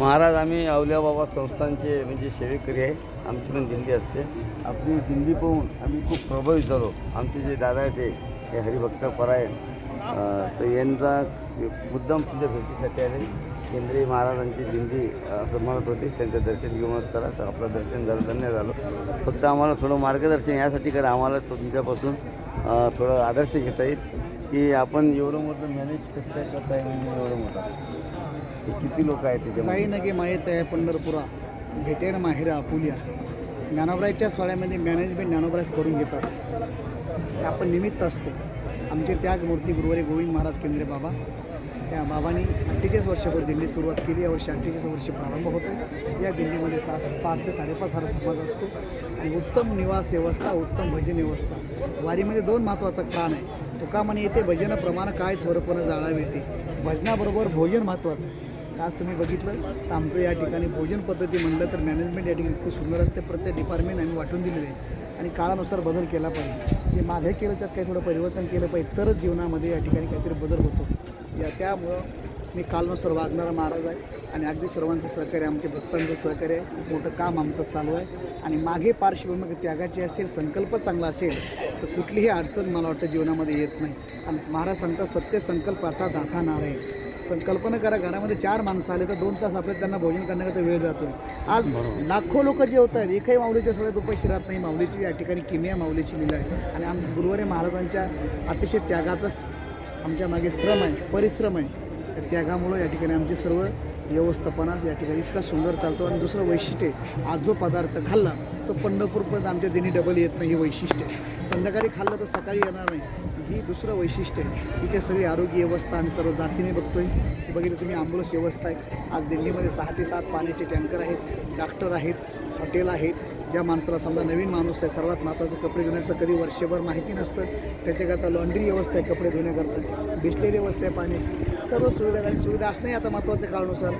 महाराज आम्ही अवल्याबाबा संस्थांचे म्हणजे सेवेकरी आहे. आमची पण दिंडी असते. आपली दिंडी पाहून आम्ही खूप प्रभावित झालो. आमचे जे दादा आहे ते हे हरिभक्त परायण तर यांचा मुद्दाम तुझ्या भेटीसाठी आले. केंद्रीय महाराजांची दिंडी असं म्हणत होते. त्यांचं दर्शन घेऊनच करा. तर आपलं दर्शन झालं धन्य झालं. फक्त आम्हाला थोडं मार्गदर्शन यासाठी करा. आम्हाला तुमच्यापासून थोडं आदर्श घेता येईल की आपण एवढं मोठं मॅनेज कसं काय करताय म्हणजे एवढं मोठं? किती लोक आहेत त्याच्यामध्ये? साई नगे माहीत आहे पंढरपुरा भेटेन माहेरा आपुलिया ज्ञानोबरायच्या सोहळ्यामध्ये मॅनेजमेंट ज्ञानोबराय करून घेतात. हे आपण निमित्त असतो. आमचे त्याग मूर्ती गुरुवारी गोविंद महाराज केंद्रे बाबा. त्या बाबांनी अठ्ठेचाळीस वर्षापूर्वी दिंडी सुरुवात केली. यावर्षी अठ्ठेचाळीस वर्ष प्रारंभ होतो या दिंडीमध्ये सास पाच ते साडेपाच हजार समाज असतो. आणि उत्तम निवास व्यवस्था उत्तम भजन व्यवस्था. वारीमध्ये दोन महत्त्वाचा प्राण आहे. तुका म्हणे येते भजन प्रमाण काय थोरपणं जाळावे येते भजनाबरोबर भोजन महत्त्वाचं आहे. आज तुम्ही बघितलं तर आमचं या ठिकाणी भोजन पद्धती म्हणलं तर मॅनेजमेंट या ठिकाणी खूप सुंदर असते. प्रत्येक डिपार्टमेंट आम्ही वाटून दिलेले आहे. आणि काळानुसार बदल केला पाहिजे. जे मागे केलं त्यात काही थोडं परिवर्तन केलं पाहिजे. तरच जीवनामध्ये या ठिकाणी काहीतरी बदल होतो. या त्यामुळं मी कालनुसार वागणारा महाराज आहे. आणि अगदी सर्वांचं सहकार्य आमचे भक्तांचं सहकार्य आहे. खूप मोठं काम आमचं चालू आहे. आणि मागे पार्श्वभूमी त्यागाची असेल संकल्प चांगला असेल तर कुठलीही अडचण मला वाटतं जीवनामध्ये येत नाही. आणि महाराज सांगतात सत्य संकल्पाचा दाता नार आहे संकल्पना करा घरामध्ये चार माणसं आले तर दोन तास आपल्याला त्यांना भोजन करण्याकरता वेळ जातो आज लाखो लोक जे होत आहेत एकही माऊलीच्या सोहळ्यात उपाशी राहत नाही. माऊलीची या ठिकाणी किमिया माऊलीची लिला आहे. आणि आम गुरुवारी महाराजांच्या अतिशय त्यागाचं स- आमच्या मागे श्रम आहे परिश्रम आहे. त्या त्यागामुळं या ठिकाणी आमचे सर्व व्यवस्थापना या ठिकाणी इतका सुंदर चालतो. आणि दुसरं वैशिष्ट्य आज जो पदार्थ खाल्ला तो पंढरपूरपर्यंत आमच्या दिनी डबल येत नाही हे वैशिष्ट्य आहे. संध्याकाळी खाल्लं तर सकाळी येणार नाही. ही दुसरं वैशिष्ट्य आहे. इथे सगळी आरोग्य व्यवस्था आम्ही सर्व जातीने बघतोय. बघितलं तुम्ही ॲम्ब्युलन्स व्यवस्था आहे. आज दिल्लीमध्ये सहा ते सात पाण्याचे टँकर आहेत डॉक्टर आहेत हॉटेल आहेत ज्या माणसाला समजा नवीन माणूस आहे सर्वात महत्त्वाचं कपडे धुण्याचं कधी वर्षभर माहिती नसतं त्याच्याकरता लॉन्ड्री व्यवस्था आहे कपडे धुण्याकरता. बिस्लेरी व्यवस्था आहे पाण्याची. सर्व सुविधा आणि सुविधा असणंही आता महत्त्वाचं आहे काळानुसार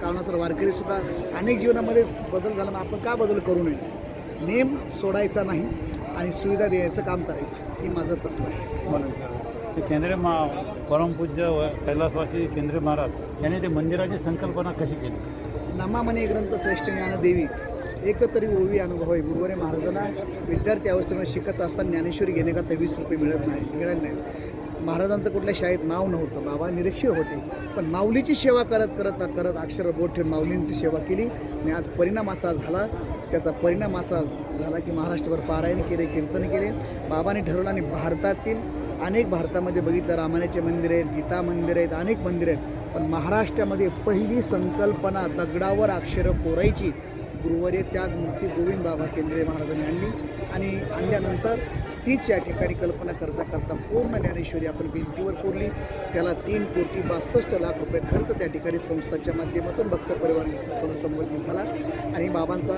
काळानुसार वारकरीसुद्धा अनेक जीवनामध्ये बदल झाला मग आपण का बदल करू नये? नेम सोडायचा नाही आणि सुविधा द्यायचं काम करायचं हे माझं तत्व आहे. ते केंद्रीय मा परमपूज्य व कैलासवासी केंद्रीय महाराज यांनी ते मंदिराची संकल्पना कशी केली? नमामने ग्रंथ श्रेष्ठ ज्ञान देवी एकतरी ओवी अनुभव आहे. गुरुवारी महाराजांना विद्यार्थी अवस्थेमध्ये शिकत असताना ज्ञानेश्वरी घेणे का वीस रुपये मिळत नाही मिळाले नाही महाराजांचं कुठल्या शाळेत नाव नव्हतं. बाबा निरीक्षर होते. पण माऊलीची सेवा करत करत करत अक्षर बोट ठेवून माऊलींची सेवा केली. आणि आज परिणाम असा झाला. त्याचा परिणाम असा झाला की महाराष्ट्रभर पारायण केले कीर्तन केले. बाबाने ठरवलं आणि भारतातील अनेक भारतामध्ये बघितलं. रामायणाचे मंदिर आहेत गीता मंदिर आहेत अनेक मंदिर आहेत. पण महाराष्ट्रामध्ये पहिली संकल्पना दगडावर अक्षरं कोरायची. गुरुवारी त्याग मूर्ती गोविंद बाबा केंद्रीय महाराजांनी आणली आणि आणल्यानंतर तीच या ठिकाणी कल्पना करता करता पूर्ण ज्ञानेश्वरी आपण भिंतीवर कोरली. त्याला तीन कोटी बासष्ट लाख रुपये खर्च त्या ठिकाणी संस्थाच्या माध्यमातून भक्त परिवार संबंधित झाला आणि बाबांचा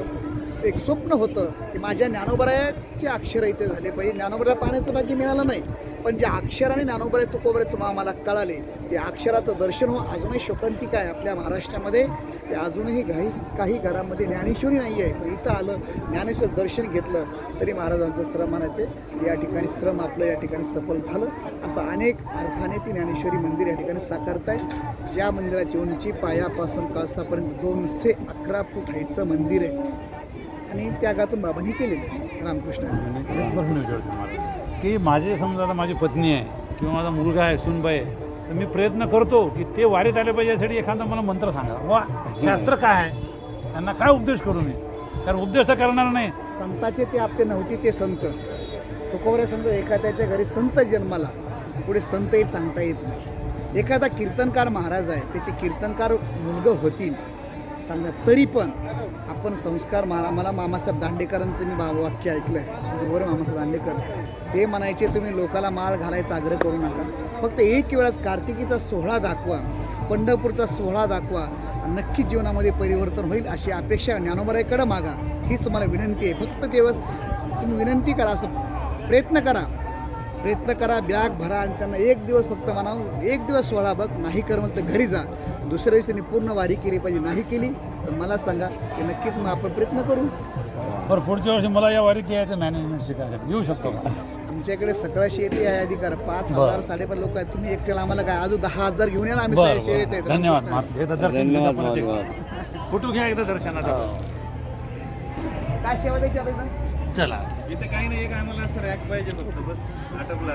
एक स्वप्न होतं की माझ्या ज्ञानोबरायाचे अक्षर इथे झाले पाहिजे. ज्ञानोबराया पाण्याचं भाग्य मिळालं नाही. पण जे अक्षराने ज्ञानोबराय तुकोबराय तुम्हाला आम्हाला कळाले ते अक्षराचं दर्शन हो अजूनही शोकांतिक आहे आपल्या महाराष्ट्रामध्ये. ते अजूनही काही काही घरामध्ये ज्ञानेश्वरी नाही आहे. पण इथं आलं ज्ञानेश्वर दर्शन घेतलं तरी महाराजांचं श्रम म्हणायचे या ठिकाणी श्रम आपलं या ठिकाणी सफल झालं. असं अनेक अर्थाने ती ज्ञानेश्वरी मंदिर या ठिकाणी साकारत आहे ज्या मंदिराची उंची पायापासून कळसापर्यंत दोनशे अकरा फूट हाईटचं मंदिर आहे. आणि त्या गातून बाबांनी केलेलं आहे. रामकृष्ण. की माझे समजा आता माझी पत्नी आहे किंवा माझा मुलगा आहे सुनबाई आहे तर मी प्रयत्न करतो की ते वारीत आले पाहिजे यासाठी एखादा मला मंत्र सांगा. वा शास्त्र काय आहे? त्यांना काय उपदेश करू मी? कारण उपदेश तर करणार नाही. संताचे ते आपते नव्हते ते संत. तुकोबऱ्या संत एखाद्याच्या घरी संत जन्माला पुढे संतही सांगता येत नाही. एखादा कीर्तनकार महाराज आहे त्याचे कीर्तनकार मुलगं होतील. सांगा तरी पण आपण संस्कार मला मला मामासाहेब दांडेकरांचं मी बा वाक्य ऐकलं आहे गुरुवार मामासाहेब दांडेकर. ते म्हणायचे तुम्ही लोकाला माळ घालायचा आग्रह करू नका. फक्त एक वेळाच कार्तिकीचा सोहळा दाखवा पंढरपूरचा सोहळा दाखवा नक्की जीवनामध्ये परिवर्तन होईल अशी अपेक्षा ज्ञानोबरायकडं मागा. हीच तुम्हाला विनंती आहे. फक्त दिवस तुम्ही विनंती करा असं प्रयत्न करा. प्रयत्न करा बॅग भरा आणि त्यांना एक दिवस फक्त म्हणावं एक दिवस सोहळा बघ नाही कर मग तर घरी जा. दुसऱ्या दिवशी त्यांनी पूर्ण वारी केली पाहिजे नाही केली तर मला सांगा की नक्कीच मग आपण प्रयत्न करू. बरं पुढच्या वर्षी मला या वारीत यायचं मॅनेजमेंट शिकायसाठी येऊ शकतो का? आमच्याकडे सतराशे येते आहे अधिकार पाच हजार साडेपाच लोक आहेत. तुम्ही एकट्याला आम्हाला काय अजून दहा हजार घेऊन या ना आम्ही बरं, साहेब सेवेत बरं. आहेत धन्यवाद दर्शन धन्यवाद फोटो घ्या एकदा दर्शनाचा. काय सेवा द्यायची आपल्याला? चला. इथे काही नाही एक आम्हाला असं रॅक पाहिजे फक्त बस आटपला